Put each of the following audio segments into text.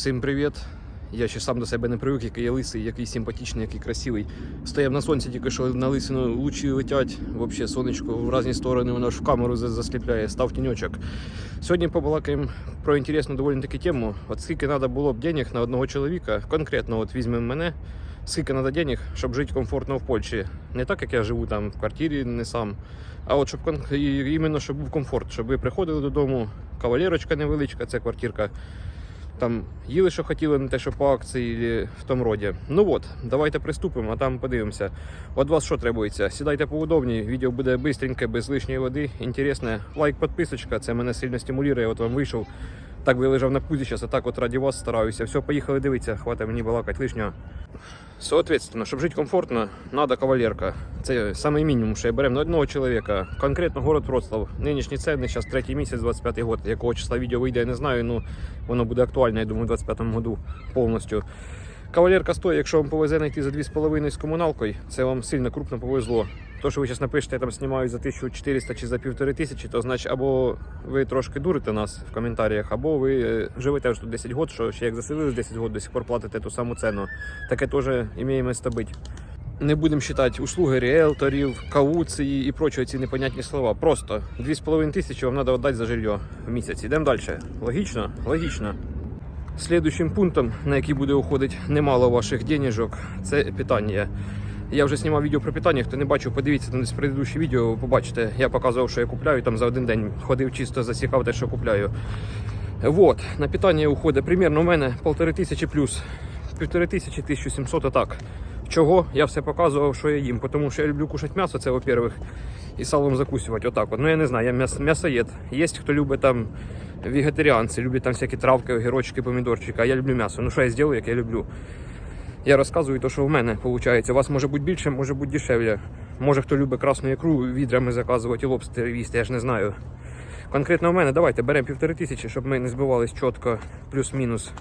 Всім привіт! Я ще сам до себе не привик, який я лисий, який симпатичний, який красивий. Стояв на сонці, тільки що на лисину лучі летять. Взагалі сонечко в різні сторони, воно ж в камеру засліпляє, став тіньочок. Сьогодні побалакаємо про інтересну доволі таки тему. От скільки треба було б денег на одного чоловіка, конкретно от візьмемо мене, скільки треба денег, щоб жити комфортно в Польщі. Не так, як я живу там в квартирі, не сам. А от щоб іменно щоб був комфорт, щоб ви приходили додому, кавалерочка невеличка, це квартирка. Там їли, що хотіли, не те, що по акції в тому роді. Ну от, давайте приступимо, а там подивимося. От вас що требується? Сідайте поудобні, відео буде бистреньке, без лишньої води. Інтересне. Лайк, підписочка, це мене сильно стимулює. От вам вийшов. Так би лежав на пузі, зараз а так от раді вас стараюся. Все, поїхали дивитися, хватить мені балакати лишнього. Соответственно, щоб жити комфортно, треба кавалерка. Це самий мінімум, що я беремо на одного чоловіка. Конкретно город Вроцлав. Нинішні ціни, зараз третій місяць, 25 год. Якого числа відео вийде, я не знаю. Ну воно буде актуальне, я думаю, в 25-му году повністю. Кавалерка стоїть, якщо вам повезе знайти за 2,5 з комуналкою, це вам сильно крупно повезло. То, що ви зараз напишете, я там знімаю за 1400 чи за 1500, то значить або ви трошки дурите нас в коментарях, або ви е, живете вже тут 10 років, що ще як заселились 10 років, до сих пор платите ту саму ціну. Таке теж місце бути. Не будемо вважати услуги ріелторів, кауції і прочі ці непонятні слова. Просто 2,5 тисячі вам треба віддати за жилье в місяць. Ідемо далі. Логічно? Логічно. Слідуючим пунктом, на який буде уходити немало ваших денежок, це питання. Я вже знімав відео про питання. Хто не бачив, подивіться там десь предыдущі відео, побачите. Я показував, що я купляю там за один день. Ходив чисто засікав те, що купляю. Вот, на питання уходить примерно у мене полтори тисячі плюс. Півтори тисячі, 1700, отак. Чого? Я все показував, що я їм, тому що я люблю кушати м'ясо, це во-первых, і салом закусувати. Отак от. Ну я не знаю, я м'яс, м'ясоєд. Є хто любить там вегетаріанці, люблять там всякі травки, огірочки, помідорчики, а я люблю м'ясо. Ну що я зроблю, як я люблю. Я розказую те, що в мене виходить. У вас може бути більше, може бути дешевле. Може хто любить красну ікру відрами заказувати і лобстери їсти, я ж не знаю. Конкретно у мене давайте беремо півтори тисячі, щоб ми не збивались чітко плюс-мінус.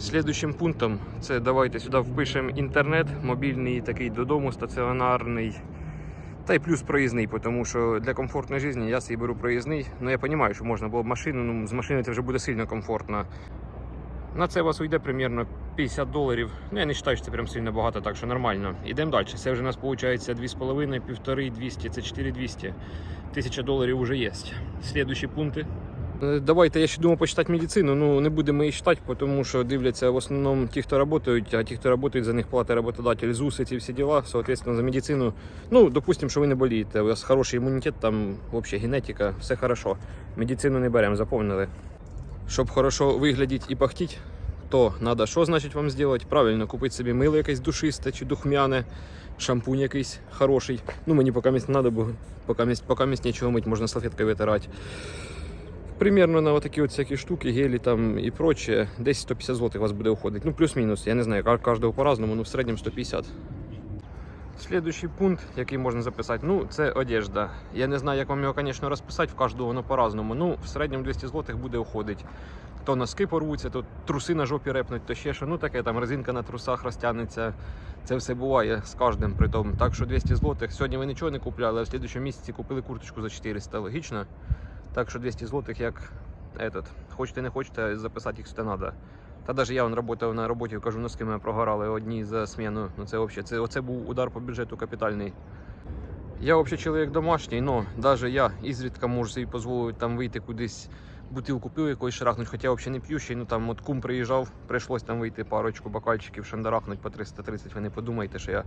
Слідуючим пунктом це давайте сюди впишемо інтернет, мобільний такий додому, стаціонарний. Та й плюс проїзний, тому що для комфортної життя я собі беру проїзний. Ну я розумію, що можна було б машину, ну з машини це вже буде сильно комфортно. На це у вас уйде примерно 50 доларів. Ну, я не вважаю, що це прям сильно багато, так що нормально. Ідемо далі. Це вже у нас виходить 2,5, 1,5, 200, це 4200. Тисяча доларів вже є. Слідуючі пункти. Е, Давайте я ще думаю почитати медицину. Ну не будемо її читати, тому що дивляться в основному ті, хто працюють, а ті, хто працюють, за них платить роботодатель ЗУСи, ці всі діла. Соответственно, за медицину. Ну, допустимо, що ви не болієте. У вас хороший імунітет, там взагалі генетика, все хорошо. Медицину не беремо, заповнили. Щоб хорошо виглядіти і пахтіть, то треба що значить вам зробити? Правильно, купити собі мило якесь душисте чи духмяне, шампунь якийсь хороший. Ну, мені поки не треба, бо поки місць, поки нічого мить, можна салфеткою витирати. Примерно на отакі от всякі штуки, гелі там і прочее, десь 150 злотих у вас буде уходити. Ну, плюс-мінус, я не знаю, кожного по-разному, ну в середньому 150. Слідуючий пункт, який можна записати, ну це одежда. Я не знаю, як вам його, звісно, розписати, в кожного воно по-разному. Ну, в середньому 200 злотих буде уходити. То носки порвуться, то труси на жопі репнуть, то ще що. Ну таке там резинка на трусах розтягнеться. Це все буває з кожним при тому. Так що 200 злотих. Сьогодні ви нічого не купляли, а в слідчому місяці купили курточку за 400. Логічно. Так що 200 злотих як этот. Хочете, не хочете, записати їх сюди треба. Та навіть я вон работав на роботі, кажу, носки мене прогорали одні за зміну. Ну це взагалі, це, оце був удар по бюджету капітальний. Я взагалі чоловік домашній, але навіть я ізрідка можу собі дозволити там вийти кудись, бутилку пива якоїсь шарахнуть, хоча я взагалі не п'ющий, ну там от кум приїжджав, прийшлось там вийти парочку бокальчиків шандарахнуть по 330, ви не подумайте, що я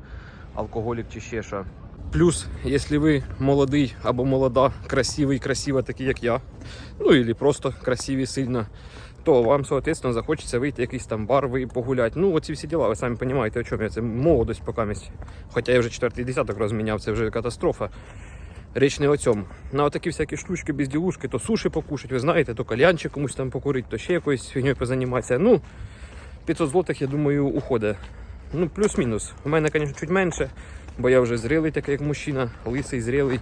алкоголік чи ще що. Плюс, якщо ви молодий або молода, красивий, красива, такий як я, ну і просто красиві сильно, то вам, соответственно, захочеться вийти в якийсь там бар, ви погуляти. Ну, оці всі діла, ви самі розумієте, о чому я. Це молодость покамість. Хоча я вже четвертий десяток розміняв, це вже катастрофа. Річ не о цьому. На отакі всякі штучки, безділушки, то суші покушать, ви знаєте, то кальянчик комусь там покурить, то ще якоюсь фігньою позаніматися. Ну, 500 злотих, я думаю, уходить. Ну, плюс-мінус. У мене, звісно, чуть менше, бо я вже зрілий, такий як мужчина, лисий, зрілий.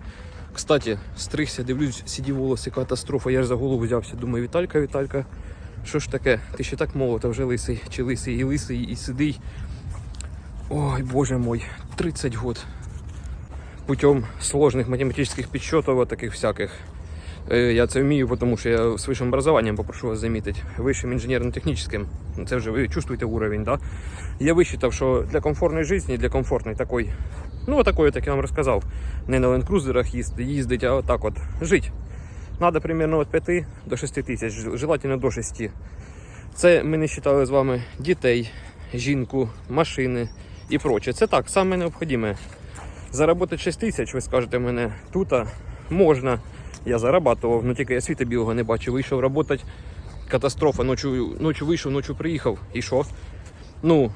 Кстати, стригся, дивлюсь, сіді волоси, катастрофа. Я ж за голову взявся. Думаю, Віталька, Віталька, що ж таке? Ти ще так молод, а вже лисий, чи лисий, і лисий, і сидий. Ой, боже мой, 30 год. Путем сложных математических подсчетов, вот таких всяких. Е, Я це вмію, тому що я з вищим образованием, попрошу вас замітити, вищим інженерно-технічним. Це вже ви чувствуєте уровень, да? Я висчитав, що для комфортної житті, для комфортної такої, ну такої, як я вам розказав, не на ленд-крузерах їздити, а отак от жити. Надо примерно від 5 до 6 тисяч, желательно до 6. Це ми не вважали з вами дітей, жінку, машини і проче. Це так, саме необхідне. Заработати 6 тисяч, ви скажете мене, тут можна. Я зарабатував, ну тільки я світа білого не бачив. Вийшов працювати. Катастрофа, ночі, ночі вийшов, ночі приїхав. І що? Ну,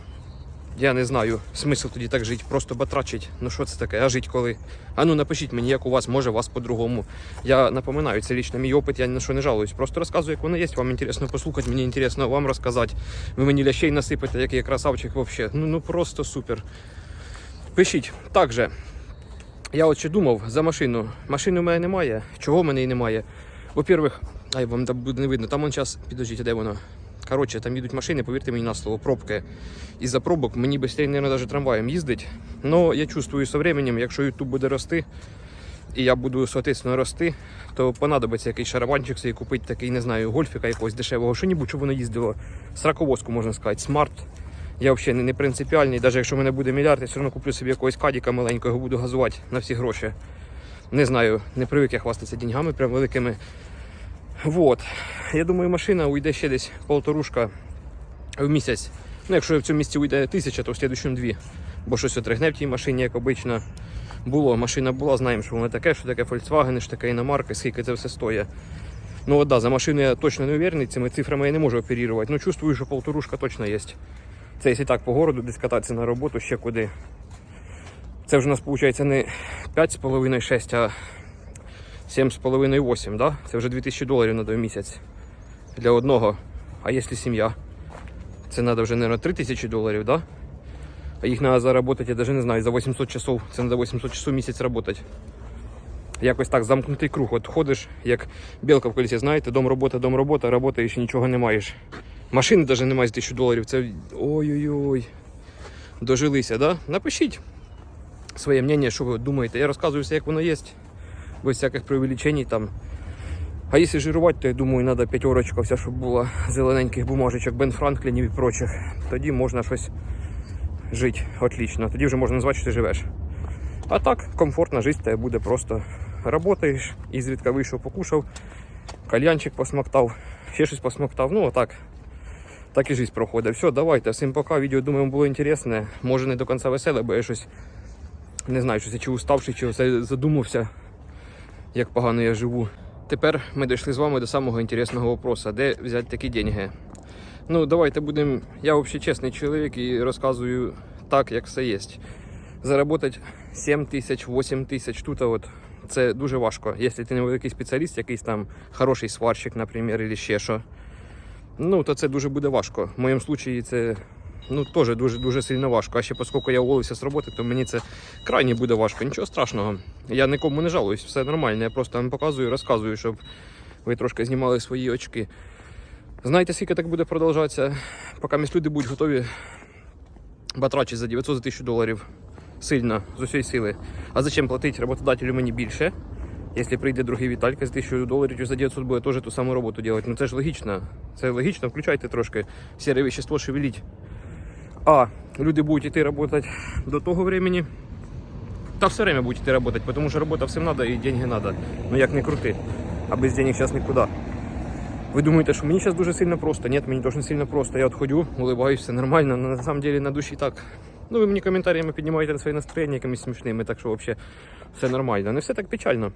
я не знаю, смисл тоді так жити, просто батрачить. Ну що це таке? А жить коли? А ну напишіть мені, як у вас, може у вас по-другому. Я напоминаю, це лічно мій опит, я ні на що не жалуюсь. Просто розказую, як воно є. Вам інтересно послухати, мені інтересно вам розказати. Ви мені лящей насипите, який я красавчик взагалі. Ну, ну просто супер. Пишіть. Також, я от думав за машину. Машини у мене немає. Чого в мене її немає? Во-первых, ай, вам там буде не видно. Там он час, підождіть, де воно? Коротше, там їдуть машини, повірте мені на слово, пробки. Із-за пробок мені швидше, мабуть, навіть трамваєм їздить. Но я чувствую со временем, якщо YouTube буде рости, і я буду, соответственно, рости, то понадобиться якийсь шарабанчик собі купити такий, не знаю, гольфіка якогось дешевого, що-небудь, щоб воно їздило. Сраковозку, можна сказати, смарт. Я взагалі не, принципіальний, навіть якщо в мене буде мільярд, я все одно куплю собі якогось кадіка маленького, буду газувати на всі гроші. Не знаю, не привик я хвастатися деньгами прям великими. Вот. Я думаю, машина уйде ще десь полторушка в місяць. Ну, якщо в цьому місці уйде тисяча, то в слідчому дві. Бо щось отригне в тій машині, як обично. Було, машина була, знаємо, що воно таке, що таке Volkswagen, що таке іномарка, скільки це все стоїть. Ну от да, за машину я точно не уверений, цими цифрами я не можу оперувати. Ну чувствую, що полторушка точно є. Це якщо так по городу десь кататися на роботу, ще куди. Це вже у нас виходить не 5,5-6, а 7,5-8, да? Це вже 2000 доларів в місяць для одного. А якщо сім'я? Це треба вже, мабуть, 3000 доларів, да? А їх треба заработати, я навіть не знаю, за 800 часов. Це треба 800 часов місяць працювати. Якось так замкнутий круг. От ходиш, як білка в колісі, знаєте, дом робота, дом робота, работаєш і нічого не маєш. Машини навіть немає з 1000 доларів. Це ой-ой-ой. Дожилися, да? Напишіть своє мнення, що ви думаєте. Я розказую все, як воно є, без всяких преувеличень там. А якщо жирувати, то я думаю, треба п'ятерочка вся, щоб була зелененьких бумажечок, Бен Франклінів і прочих. Тоді можна щось жити отлично. Тоді вже можна назвати, що ти живеш. А так, комфортна життя буде просто работаєш, ізрідка вийшов, покушав, кальянчик посмоктав, ще щось посмоктав. Ну, отак. Так і життя проходить. Все, давайте. Всім пока. Відео думаю було інтересне. Може не до кінця веселе, бо я щось не знаю, щось я чи уставший, чи задумався, як погано я живу. Тепер ми дійшли з вами до самого інтересного вопроса, де взяти такі деньги. Ну, давайте будемо. Я взагалі чесний чоловік і розказую так, як все є. Заработати 7 тисяч, 8 тисяч тут от, це дуже важко. Якщо ти не великий спеціаліст, якийсь там хороший сварщик, наприклад, або ще що. Ну, то це дуже буде важко. В моєму випадку це ну, теж дуже, дуже сильно важко. А ще оскільки я уволився з роботи, то мені це крайне буде важко. Нічого страшного. Я нікому не жалуюсь, все нормально. Я просто вам показую, розказую, щоб ви трошки знімали свої очки. Знаєте, скільки так буде продовжуватися, поки місь люди будуть готові батрачити за 900 за 1000 доларів сильно, з усієї сили. А зачем платити роботодателю мені більше? Якщо прийде другий Віталька з 1000 доларів, чи за 900 буде теж ту саму роботу робити. Ну це ж логічно. Це логічно, включайте трошки сіре вещество, шевеліть. А люди будуть йти працювати до того времени, та все время будуть йти працювати, тому що робота всім треба і деньги треба. Ну як не крути. А без денег зараз нікуди. Ви думаєте, що мені зараз дуже сильно просто? Ні, мені дуже сильно просто. Я от ходю, улыбаюсь, все нормально, але на самом деле на душі так. Ну, ви мені коментарями піднімаєте на своє настроєння якимись смішними, так що взагалі все нормально. Не все так печально.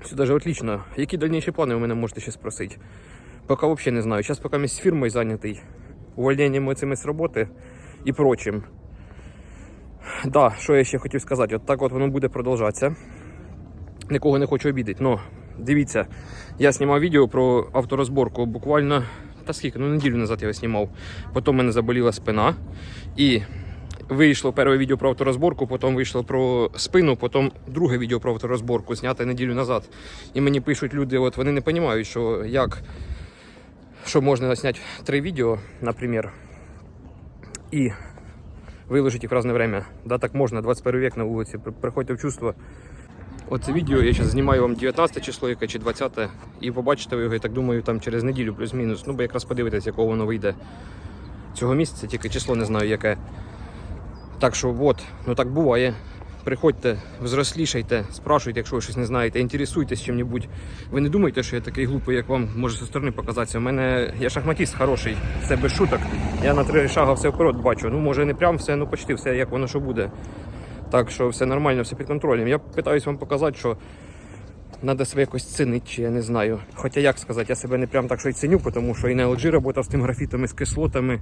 Все даже отлично. Які дальніші плани ви мене можете ще спросити? Поки взагалі не знаю. Зараз поки ми з фірмою зайнятий, увольненнями цими з роботи і прочим. Да, що я ще хотів сказати, от так от воно буде продовжатися. Нікого не хочу обідати, но дивіться, я знімав відео про авторозборку буквально, та скільки, ну неділю назад я його знімав. Потім мене заболіла спина. І вийшло перше відео про авторозборку, потім вийшло про спину, потім друге відео про авторозборку, зняте неділю назад. І мені пишуть люди, от вони не розуміють, що як що можна зняти три відео, наприклад, і виложити їх в різне время. Да, так можна, 21 век на вулиці, приходьте в чувство. Оце відео я зараз знімаю вам 19 число, яке чи 20, і побачите ви його, я так думаю, там через неділю плюс-мінус. Ну, бо якраз подивитесь, якого воно вийде цього місяця, тільки число не знаю яке. Так що от, ну так буває. Приходьте, взрослішайте, спрашуйте, якщо ви щось не знаєте, інтересуйтесь чим-небудь. Ви не думайте, що я такий глупий, як вам може зі сторони показатися. У мене я шахматіст хороший, все без шуток. Я на три шага все вперед бачу. Ну, може не прям все, ну почти все, як воно що буде. Так що все нормально, все під контролем. Я питаюсь вам показати, що треба себе якось цінити, чи я не знаю. Хоча як сказати, я себе не прям так що й ціню, тому що і на LG працював з тим графітом, і з кислотами,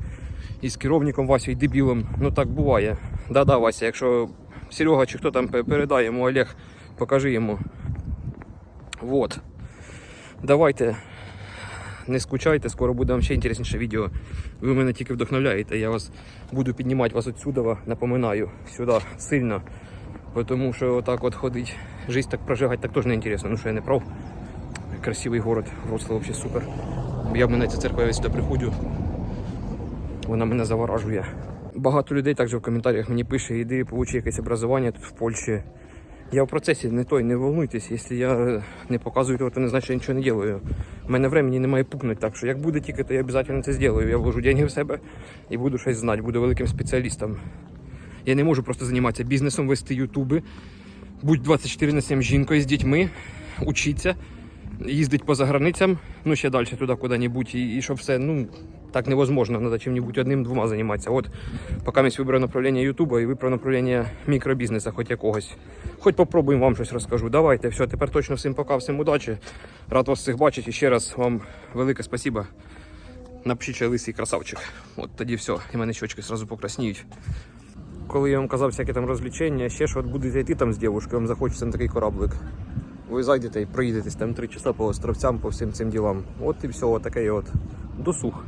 і з керівником Васею дебілом. Ну так буває. Да-да, Вася, якщо Серега чи хто там передає йому Олег, покажи йому. Вот. Давайте. Не скучайте, скоро буде вам ще інтересніше відео. Ви мене тільки вдохновляєте. Я вас буду піднімати вас отсюда, напоминаю, сюди сильно. Тому що отак от ходить. Жизнь так прожигати так теж не інтересно. Ну що я не прав. Красивий город, Вроцлав взагалі супер. Я мене ця церква, я сюди приходжу. Вона мене заворажує. Багато людей також в коментарях мені пише, іди получи якесь образування тут в Польщі. Я в процесі не той, не волнуйтесь, якщо я е, не показую того, то не значить, що я нічого не роблю. У мене времени немає пукнути, так що як буде тільки, то я обов'язково це зроблю. Я вложу деньги в себе і буду щось знати, буду великим спеціалістом. Я не можу просто займатися бізнесом, вести ютуби, будь 24 на 7 жінкою з дітьми, учитися, їздити по заграницям, ну ще далі туди куди-небудь, і, і щоб все, ну, так невозможно, треба чим-небудь одним-двома займатися. От, поки я вибрав направлення Ютуба і вибрав направлення мікробізнесу, хоч якогось. Хоч попробуємо вам щось розкажу. Давайте, все, тепер точно всім пока, всім удачі. Рад вас всіх бачити. І ще раз вам велике спасибо. Напишіть, лисий красавчик. От тоді все, і мене щочки одразу покрасніють. Коли я вам казав всякі там розлічення, ще що от будете йти там з дівчинкою, вам захочеться на такий кораблик. Ви зайдете і проїдетесь там три часа по островцям, по всім цим ділам. От і все, отаке от. Досуг.